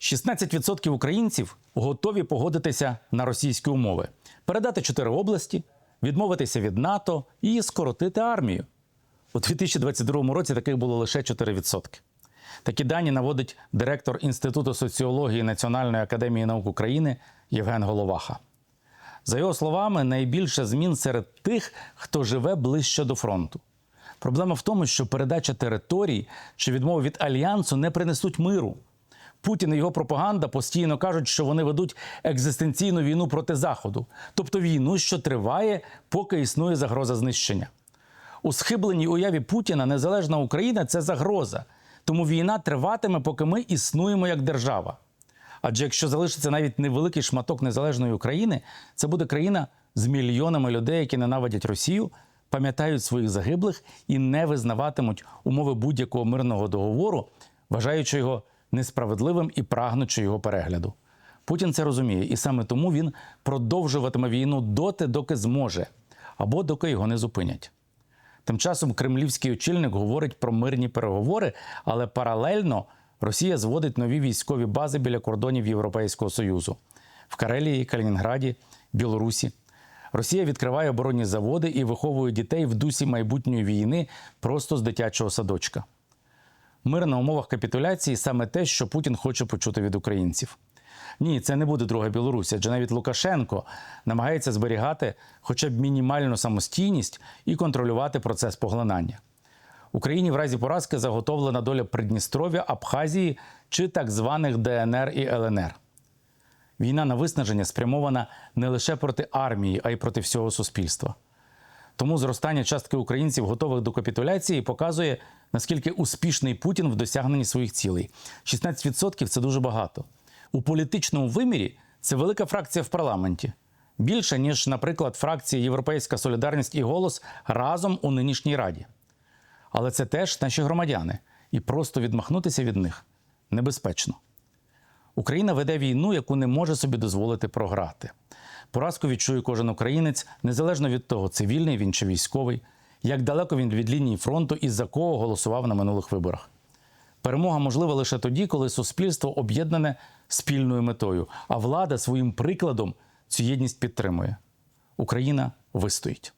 16% українців готові погодитися на російські умови, передати чотири області, відмовитися від НАТО і скоротити армію. У 2022 році таких було лише 4%. Такі дані наводить директор Інституту соціології Національної академії наук України Євген Головаха. За його словами, найбільше змін серед тих, хто живе ближче до фронту. Проблема в тому, що передача територій чи відмова від альянсу не принесуть миру. Путін і його пропаганда постійно кажуть, що вони ведуть екзистенційну війну проти Заходу, тобто війну, що триває, поки існує загроза знищення. У схибленій уяві Путіна незалежна Україна це загроза. Тому війна триватиме, поки ми існуємо як держава. Адже якщо залишиться навіть невеликий шматок незалежної України, це буде країна з мільйонами людей, які ненавидять Росію, пам'ятають своїх загиблих і не визнаватимуть умови будь-якого мирного договору, вважаючи його несправедливим і прагнучи його перегляду. Путін це розуміє, і саме тому він продовжуватиме війну доти, доки зможе, або доки його не зупинять. Тим часом кремлівський очільник говорить про мирні переговори, але паралельно Росія зводить нові військові бази біля кордонів Європейського Союзу в Карелії, Калінінграді, Білорусі. Росія відкриває оборонні заводи і виховує дітей в дусі майбутньої війни просто з дитячого садочка. Мир на умовах капітуляції саме те, що Путін хоче почути від українців. Ні, це не буде друга Білорусь, адже навіть Лукашенко намагається зберігати хоча б мінімальну самостійність і контролювати процес поглинання. Україні в разі поразки заготовлена доля Придністров'я, Абхазії чи так званих ДНР і ЛНР. Війна на виснаження спрямована не лише проти армії, а й проти всього суспільства. Тому зростання частки українців, готових до капітуляції, показує, наскільки успішний Путін в досягненні своїх цілей. 16% – це дуже багато. У політичному вимірі це велика фракція в парламенті. Більше, ніж, наприклад, фракції Європейська Солідарність і голос разом у нинішній раді. Але це теж наші громадяни, і просто відмахнутися від них небезпечно. Україна веде війну, яку не може собі дозволити програти. Поразку відчує кожен українець, незалежно від того, цивільний він чи військовий, як далеко він від лінії фронту і за кого голосував на минулих виборах. Перемога можлива лише тоді, коли суспільство об'єднане спільною метою, а влада своїм прикладом цю єдність підтримує. Україна вистоїть.